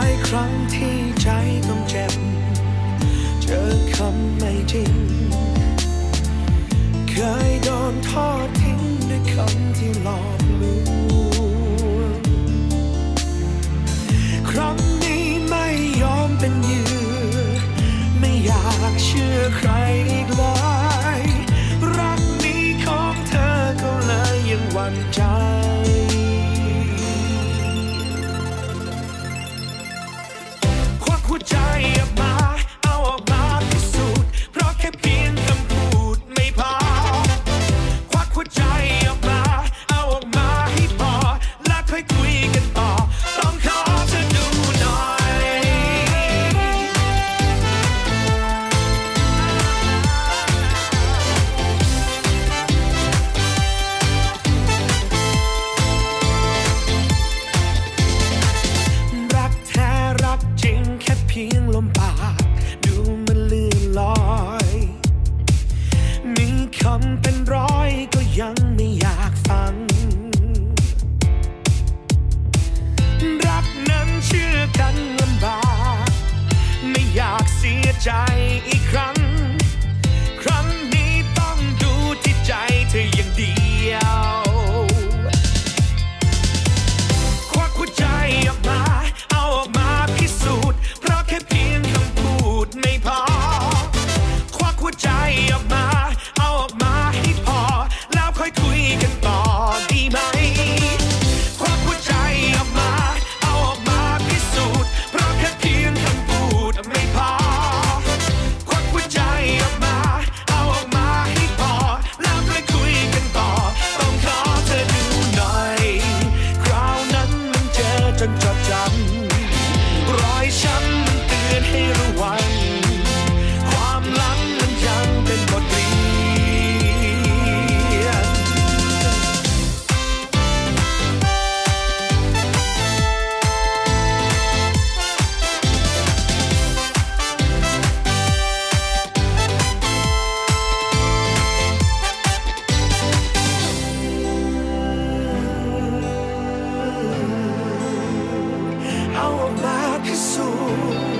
ายครั้งที่ใจต้องเจ็บ เจอคำไม่จริง สียใจอีกครั้ง ครั้งนี้ต้องดูที่ใจเธออย่างเดียว ควักหัวใจออกมา เอาออกมาพิสูจน์ เพราะแค่เพียงคำพูดไม่พอ ควักหัวใจออกมา เอาออกมาให้พอ แล้วค่อยคุยกันต่อดีไหม ช้ำมันเตือนให้ระวัง ความลังมันยังเป็นบทเรียนเอาออกมา พิสูจน์